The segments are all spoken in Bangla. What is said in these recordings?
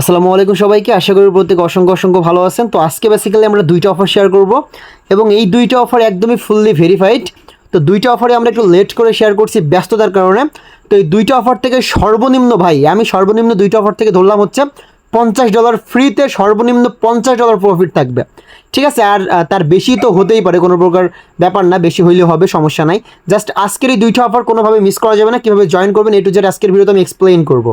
আসসালামু আলাইকুম সবাইকে। আশা করি প্রত্যেক অসংখ্য অসংখ্য ভালো আছেন। তো আজকে বেসিক্যালি আমরা দুইটা অফার শেয়ার করব এবং এই দুইটা অফার একদমই ফুললি ভেরিফাইড তো দুইটা অফারে আমরা একটু লেট করে শেয়ার করছি ব্যস্ততার কারণে। তো এই দুইটা অফার থেকে সর্বনিম্ন ভাই, আমি সর্বনিম্ন দুইটা অফার থেকে ধরলাম হচ্ছে পঞ্চাশ ডলার ফ্রিতে সর্বনিম্ন পঞ্চাশ ডলার প্রফিট থাকবে। ঠিক আছে? আর তার বেশি তো হতেই পারে, কোনো প্রকার ব্যাপার না, বেশি হইলে হবে, সমস্যা নাই। জাস্ট আজকের এই দুইটা অফার কোনোভাবে মিস করা যাবে না। কীভাবে জয়েন করবেন এই টু জেড আজকের ভিডিওতে আমি এক্সপ্লেইন করব।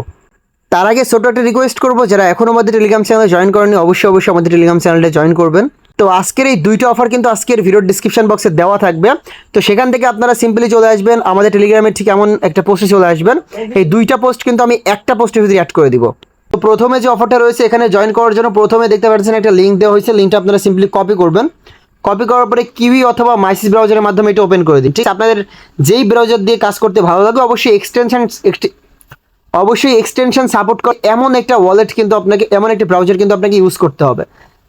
তার আগে ছোট একটা রিকোয়েস্ট করব, যারা এখনও আমাদের টেলিগ্রাম চ্যানেলে জয়েন করেনি, অবশ্যই অবশ্যই আমাদের টেলিগ্রাম চ্যানেলে জয়েন করবেন। তো আজকের এই দুইটা অফার কিন্তু আজকের ভিডিওর ডিসক্রিপশন বক্সে দেওয়া থাকবে। তো সেখান থেকে আপনারা সিম্পলি চলে আসবেন, আমাদের টেলিগ্রামের ঠিক এমন একটা পোস্টে চলে আসবেন। এই দুইটা পোস্ট কিন্তু আমি একটা পোস্টের ভিতরে অ্যাড করে দিব। তো প্রথমে যে অফারটা রয়েছে, এখানে জয়েন করার জন্য প্রথমে দেখতে পাচ্ছেন একটা লিঙ্ক দেওয়া হয়েছে। লিঙ্কটা আপনারা সিম্পলি কপি করবেন। কপি করার পরে কিউই অথবা মাইসিস ব্রাউজারের মাধ্যমে এটা ওপেন করে দিন। ঠিক আপনাদের যেই ব্রাউজার দিয়ে কাজ করতে ভালো লাগে, অবশ্যই এক্সটেনশন অবশ্যই এক্সটেনশন সাপোর্ট করে। এমন একটা ওয়ালেট কিন্তু আপনাকে, এমন একটা ব্রাউজার কিন্তু আপনাকে ইউজ করতে হবে।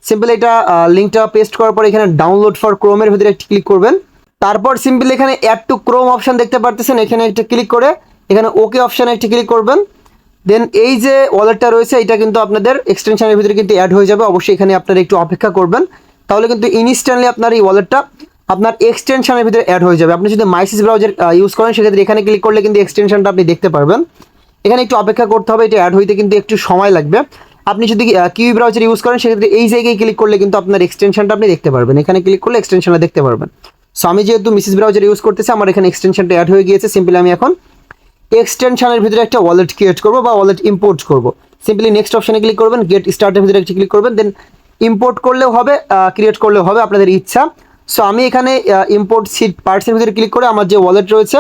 সিম্পল এটা লিঙ্কটা পেস্ট করার পর এখানে ডাউনলোড ফর ক্রোমের ভিতরে একটি ক্লিক করবেন। তারপর সিম্পল এখানে অ্যাড টু ক্রোম অপশন দেখতে পারতেছেন, এখানে একটা ক্লিক করে এখানে ওকে অপশানে একটি ক্লিক করবেন। দেন এই যে ওয়ালেটটা রয়েছে, এটা কিন্তু আপনাদের এক্সটেনশনের ভিতরে কিন্তু অ্যাড হয়ে যাবে। অবশ্যই এখানে আপনারা একটু অপেক্ষা করবেন। তাহলে কিন্তু ইনস্ট্যান্টলি আপনার এই ওয়ালেটটা আপনার এক্সটেনশনের ভিতরে অ্যাড হয়ে যাবে। আপনি যদি মাইসিস ব্রাউজার ইউজ করেন, সেক্ষেত্রে এখানে ক্লিক করলে কিন্তু এক্সটেনশনটা আপনি দেখতে পারবেন। এখানে একটু অপেক্ষা করতে হবে, এটা অ্যাড হইতে কিন্তু একটু সময় লাগবে। আপনি যদি কিউই ব্রাউজার ইউজ করেন, সেক্ষেত্রে এই জায়গায় ক্লিক করলে কিন্তু আপনার এক্সটেনশনটা আপনি দেখতে পারবেন। এখানে ক্লিক করলে এক্সটেনশনটা দেখতে পারবেন। সো আমি যেহেতু মিসিস ব্রাউজার ইউজ করতেছি, আমার এখানে এক্সটেনশনটা অ্যাড হয়ে গিয়েছে। সিম্পলি আমি এখন এক্সটেনশনের ভিতরে একটা ওয়ালেট ক্রিয়েট করব বা ওয়ালেট ইম্পোর্ট করব। সিম্পলি নেক্সট অপশানে ক্লিক করবেন গেট স্টার্টের ভিতরে একটা ক্লিক করবেন দেন ইম্পোর্ট করলেও হবে ক্রিয়েট করলেও হবে, আপনাদের ইচ্ছা। সো আমি এখানে ইম্পোর্ট সিট পার্টসের ভিতরে ক্লিক করে আমার যে ওয়ালেট রয়েছে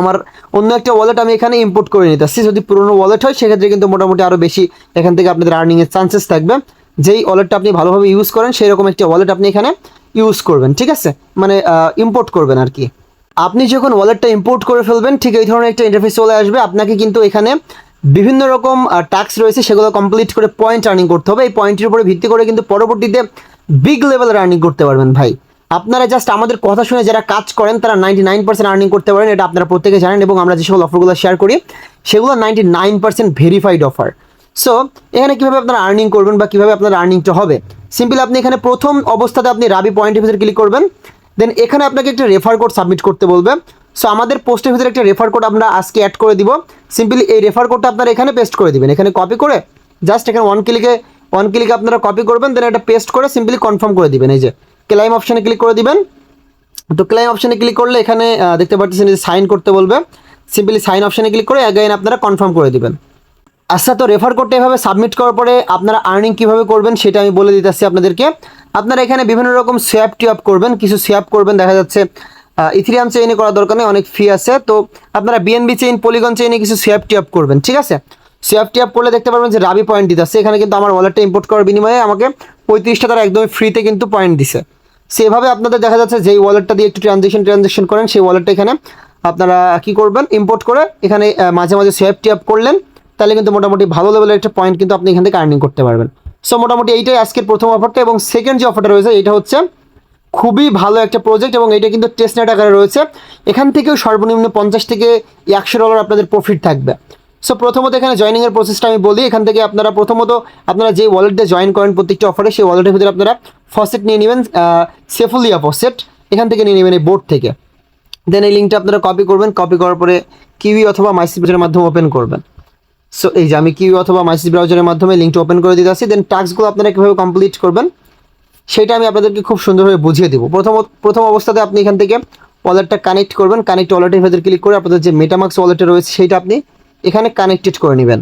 আমার অন্য একটা ওয়ালেট আমি এখানে ইম্পোর্ট করে নিতেছি। যদি পুরোনো ওয়ালেট হয়, সেক্ষেত্রে কিন্তু মোটামুটি আরও বেশি এখান থেকে আপনাদের আর্নিংয়ের চান্সেস থাকবে। যেই ওয়ালেটটা আপনি ভালোভাবে ইউজ করেন সেই রকম একটা ওয়ালেট আপনি এখানে ইউজ করবেন, ঠিক আছে? মানে ইম্পোর্ট করবেন আর কি। আপনি যখন ওয়ালেটটা ইম্পোর্ট করে ফেলবেন, ঠিক এই ধরনের একটা ইন্টারফেস চলে আসবে। আপনাকে কিন্তু এখানে বিভিন্ন রকম টাস্ক রয়েছে, সেগুলো কমপ্লিট করে পয়েন্ট আর্নিং করতে হবে। এই পয়েন্টের উপরে ভিত্তি করে কিন্তু পরবর্তীতে বিগ লেভেলের আর্নিং করতে পারবেন ভাই। আপনারা জাস্ট আমাদের কথা শুনে যারা কাজ করেন, তারা নাইনটি নাইন পার্সেন্ট আর্নিং করতে পারেন, এটা আপনারা প্রত্যেকে জানেন এবং আমরা যে সকল অফারগুলো শেয়ার করি, সেগুলো ninety nine percent verified offer so এখানে কীভাবে আপনারা আর্নিং করবেন বা কীভাবে আপনার আর্নিংটা হবে? সিম্পলি আপনি এখানে প্রথম অবস্থাতে আপনি রাবি পয়েন্টের ভিতরে ক্লিক করবেন দেন এখানে আপনাকে একটা রেফার কোড সাবমিট করতে বলবে। সো আমাদের পোস্টের ভিতরে একটা রেফার কোড আমরা আজকে অ্যাড করে দিব। সিম্পলি এই রেফার কোডটা আপনারা এখানে পেস্ট করে দিবেন। এখানে কপি করে জাস্ট এখানে ওয়ান ক্লিকে ওয়ান ক্লিকে আপনারা কপি করবেন দেন এটা পেস্ট করে সিম্পলি কনফার্ম করে দিবেন। এই যে ক্লাইম অপশানে ক্লিক করে দিবেন। তো ক্লাইম অপশানে ক্লিক করলে এখানে দেখতে পাচ্ছেন যে সাইন করতে বলবে। সিম্পলি সাইন অপশানে ক্লিক করে অ্যাগাইন আপনারা কনফার্ম করে দিবেন। আচ্ছা তো রেফার কোডটা এভাবে সাবমিট করার পরে আপনারা আর্নিং কীভাবে করবেন সেটা আমি বলে দিতেছি আপনাদেরকে। আপনারা এখানে বিভিন্ন রকম সোয়াপ টিয়াপ করবেন, কিছু সোয়াপ করবেন। দেখা যাচ্ছে ইথিরিয়াম চেইনে করার দরকার নেই, অনেক ফি আছে। তো আপনারা বিএনবি চেইন পলিগন চেইনে কিছু সোয়াপ টিয়াপ করবেন, ঠিক আছে? সোয়াপ টিয়াপ করলে দেখতে পারবেন যে রাবি পয়েন্ট দিতে এখানে কিন্তু আমার ওয়ালেটটা ইম্পোর্ট করার বিনিময়ে আমাকে পঁয়ত্রিশটা তারা একদমই ফ্রিতে কিন্তু পয়েন্ট দিছে। সেভাবে আপনাদের দেখা যাচ্ছে যেই ওয়ালেটটা দিয়ে একটু ট্রানজেকশন ট্রানজেকশন করেন, সেই ওয়ালেটটা এখানে আপনারা কি করবেন? ইম্পোর্ট করে এখানে মাঝে মাঝে সোয়াপ টিয়াপ করলেন, তাহলে কিন্তু মোটামুটি ভালো লেভেলের একটা পয়েন্ট কিন্তু আপনি এখান থেকে আর্নিং করতে পারবেন। সো মোটামুটি এইটাই আজকের প্রথম অফারটা এবং সেকেন্ড যে অফারটা রয়েছে, এটা হচ্ছে খুবই ভালো একটা প্রজেক্ট এবং এটা কিন্তু টেস্টনেট আকারে রয়েছে। এখান থেকেও সর্বনিম্ন পঞ্চাশ থেকে একশো ডলার আপনাদের প্রফিট থাকবে। সো প্রথমত এখানে জয়নিংয়ের প্রসেসটা আমি বলি। এখান থেকে আপনারা প্রথমত আপনারা যে ওয়ালেট দিয়ে জয়েন করেন প্রত্যেকটা অফারে সেই ওয়ালেটের ভিতরে আপনারা ফসেট নিয়ে নেবেন সেফুলিয়া ফসেট এখান থেকে নিয়ে নেবেন এই বোর্ড থেকে। দেন এই লিঙ্কটা আপনারা কপি করবেন। কপি করার পরে কিউই অথবা মাইসি ব্রাউজারের মাধ্যমে ওপেন করবেন। সো এই যে আমি কিউই অথবা মাইসি ব্রাউজারের মাধ্যমে লিঙ্কটা ওপেন করে দিতে আসি দেন টাস্কগুলো আপনারা কীভাবে কমপ্লিট করবেন, সেটা আমি আপনাদেরকে খুব সুন্দরভাবে বুঝিয়ে দেবো। প্রথম প্রথম অবস্থাতে আপনি এখান থেকে ওয়ালেটটা কানেক্ট করবেন। কানেক্ট ওয়ালেটের ভেতরে ক্লিক করে আপনাদের যে মেটামাক্স ওয়ালেটে রয়েছে সেটা আপনি এখানে কানেক্টেড করে নেবেন।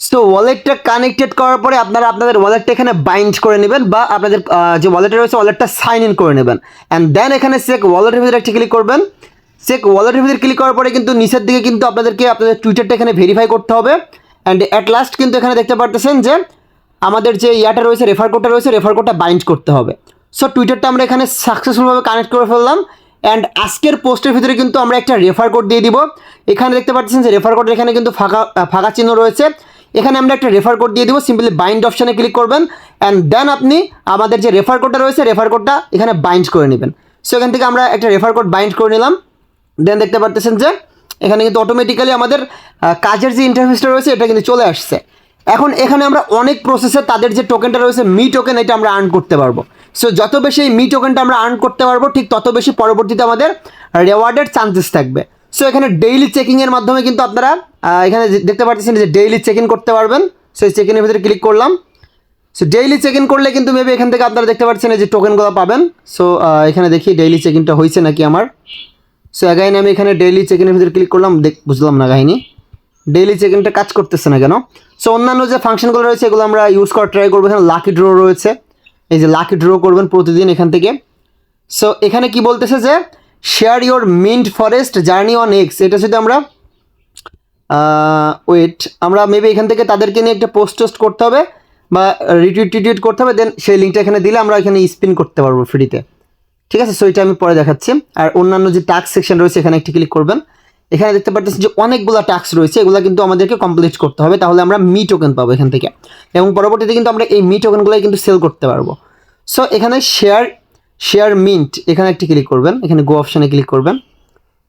সো ওয়ালেটটা কানেক্টেড করার পরে আপনারা আপনাদের ওয়ালেটটা এখানে বাইন্ড করে নেবেন বা আপনাদের যে ওয়ালেটে রয়েছে ওয়ালেটটা সাইন ইন করে নেবেন। অ্যান্ড দেন এখানে চেক ওয়ালেটের ভিতরে একটা ক্লিক করবেন। চেক ওয়ালেটের ভিতরে ক্লিক করার পরে কিন্তু নিচের দিকে কিন্তু আপনাদেরকে আপনাদের টুইটারটা এখানে ভেরিফাই করতে হবে। অ্যান্ড অ্যাট লাস্ট কিন্তু এখানে দেখতে পারতেছেন যে আমাদের যে ইয়াটা রয়েছে রেফার কোডটা রয়েছে রেফার কোডটা বাইন্ড করতে হবে। সো টুইটারটা আমরা এখানে সাকসেসফুলভাবে কানেক্ট করে ফেললাম। অ্যান্ড আজকের পোস্টের ভিতরে কিন্তু আমরা একটা রেফার কোড দিয়ে দিব। এখানে দেখতে পাচ্ছেন যে রেফার কোডের এখানে কিন্তু ফাঁকা ফাঁকা চিহ্ন রয়েছে। এখানে আমরা একটা রেফার কোড দিয়ে দিব সিম্পলি বাইন্ড অপশানে ক্লিক করবেন। অ্যান্ড দেন আপনি আমাদের যে রেফার কোডটা রয়েছে রেফার কোডটা এখানে বাইন্ড করে নেবেন। সো এখান থেকে আমরা একটা রেফার কোড বাইন্ড করে নিলাম। দেন দেখতে পারতেছেন যে এখানে কিন্তু অটোমেটিক্যালি আমাদের কাজের যে ইন্টারফেসটা রয়েছে, এটা কিন্তু চলে আসছে। এখন এখানে আমরা অনেক প্রসেসে তাদের যে টোকেনটা রয়েছে মি টোকেন এটা আমরা আর্ন করতে পারব। সো যত বেশি এই মি টোকেনটা আমরা আর্ন করতে পারব, ঠিক তত বেশি পরবর্তীতে আমাদের রেওয়ার্ডের চান্সেস থাকবে। সো এখানে ডেইলি চেকিংয়ের মাধ্যমে কিন্তু আপনারা এখানে দেখতে পাচ্ছেন যে ডেইলি চেক ইন করতে পারবেন। সো এই চেক ইনের ভিতরে ক্লিক করলাম। সো ডেইলি চেক ইন করলে কিন্তু মেবি এখান থেকে আপনারা দেখতে পাচ্ছেন যে টোকেনগুলো পাবেন। সো এখানে দেখি ডেইলি চেক ইনটা হয়েছে নাকি আমার। সো অ্যাগাইন আমি এখানে ডেইলি চেক ইনের ভিতরে ক্লিক করলাম, দেখ, বুঝলাম না কাহিনী। ডেইলি চেক ইনটা কাজ করতেছে না কেন? সো অন্যান্য যে ফাংশনগুলো রয়েছে, এগুলো আমরা ইউজ করার ট্রাই করব। এখানে লাকি ড্র রয়েছে। এই যে লাকি ড্র করবেন প্রতিদিন এখান থেকে। সো এখানে কি বলতেছে যে share your mint forest journey on X এটা যদি আমরা ওয়েট আমরা মেবি এখান থেকে তাদেরকে নিয়ে একটা পোস্ট টোস্ট করতে হবে বা রিটুইট টিটুইট করতে হবে দেন সেই লিঙ্কটা এখানে দিলে আমরা এখানে স্পিন করতে পারব ফ্রিতে ঠিক আছে? সো এটা আমি পরে দেখাচ্ছি। আর অন্যান্য যে টাস্ক সেকশন রয়েছে, এখানে একটি ক্লিক করবেন। এখানে দেখতে পাচ্ছেন যে অনেকগুলো টাস্ক রয়েছে, এগুলো কিন্তু আমাদেরকে কমপ্লিট করতে হবে। তাহলে আমরা মি টোকেন পাবো এখান থেকে। এবং পরবর্তীতে কিন্তু আমরা এই মি টোকেনগুলোই কিন্তু সেল করতে পারব। সো এখানে শেয়ার শেয়ার মিন্ট এখানে একটি ক্লিক করবেন। এখানে গো অপশানে ক্লিক করবেন।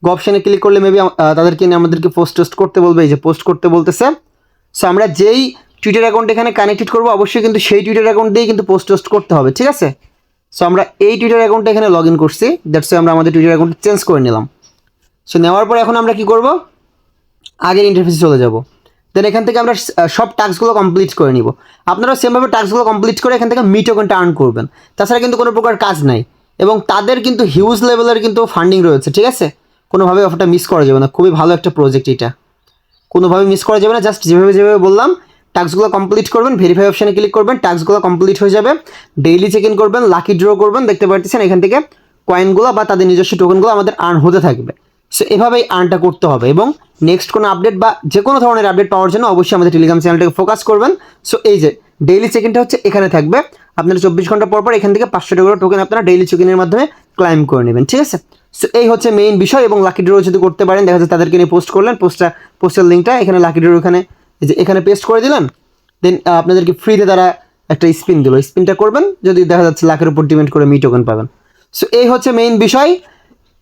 গো অপশানে ক্লিক করলে মেবি তাদেরকে নিয়ে আমাদেরকে পোস্ট টোস্ট করতে বলবে, এই যে পোস্ট করতে বলতেছে। সো আমরা যেই টুইটার অ্যাকাউন্ট এখানে কানেক্টেড করব, অবশ্যই কিন্তু সেই টুইটার অ্যাকাউন্ট দিয়েই কিন্তু পোস্ট টোস্ট করতে হবে, ঠিক আছে? সো আমরা এই টুইটার অ্যাকাউন্টটা এখানে লগ ইন করছি দ্যাটস আমরা আমাদের টুইটার অ্যাকাউন্ট চেঞ্জ করে নিলাম। সো নেওয়ার পর এখন আমরা কি করব? আগের ইন্টারফেসে চলে যাব। দেন এখান থেকে আমরা সব টাস্কগুলো কমপ্লিট করে নিব। আপনারা সেমভাবে টাস্কগুলো কমপ্লিট করে এখান থেকে মি টোকেনটা আর্ন করবেন। তাছাড়া কিন্তু কোনো প্রকার কাজ নাই। এবং তাদের কিন্তু হিউজ লেভেলের কিন্তু ফান্ডিং রয়েছে, ঠিক আছে? কোনোভাবে অফারটা মিস করা যাবে না। খুবই ভালো একটা প্রজেক্ট এটা। কোনোভাবে মিস করা যাবে না। জাস্ট যেভাবে যেভাবে বললাম টাস্কগুলো কমপ্লিট করবেন ভেরিফাই অপশানে ক্লিক করবেন টাস্কগুলো কমপ্লিট হয়ে যাবে। ডেইলি চেক ইন করবেন লাকি ড্র করবেন। দেখতে পাচ্ছেন এখান থেকে কয়েনগুলো বা তাদের নিজস্ব টোকেনগুলো আমাদের আর্ন হতে থাকবে। সো এভাবেই আর্নটা করতে হবে এবং নেক্সট কোনো আপডেট বা যে কোনো ধরনের আপডেট পাওয়ার জন্য অবশ্যই আমাদের টেলিগ্রাম চ্যানেলটাকে ফোকাস করবেন। সো এই যে ডেইলি চেক ইনটা হচ্ছে এখানে থাকবে। আপনারা চব্বিশ ঘণ্টা পর পর এখান থেকে পাঁচশো টাকা টোকেন আপনারা ডেইলি চেক ইনের মাধ্যমে ক্লাইম করে নেবেন, ঠিক আছে? সো এই হচ্ছে মেইন বিষয় এবং লাকি ড্র যদি করতে পারেন, দেখা যাচ্ছে তাদেরকে নিয়ে পোস্ট করলেন পোস্টটা পোস্টের লিঙ্কটা এখানে লাকি ড্র এখানে যে এখানে পেস্ট করে দিলেন দেন আপনাদেরকে ফ্রিতে তারা একটা স্পিন দিল। স্পিনটা করবেন, যদি দেখা যাচ্ছে লাখের উপর ডিপেন্ড করে মি টোকেন পাবেন। সো এই হচ্ছে মেইন বিষয়।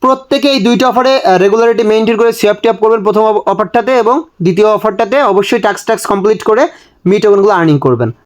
প্রত্যেকে এই দুইটা অফারে রেগুলারিটি মেনটেন করে সেফ ট্যাপ করবেন প্রথম অফারটাতে এবং দ্বিতীয় অফারটাতে অবশ্যই ট্যাক্স ট্যাক্স কমপ্লিট করে মিট ওভেনগুলো আর্নিং করবেন।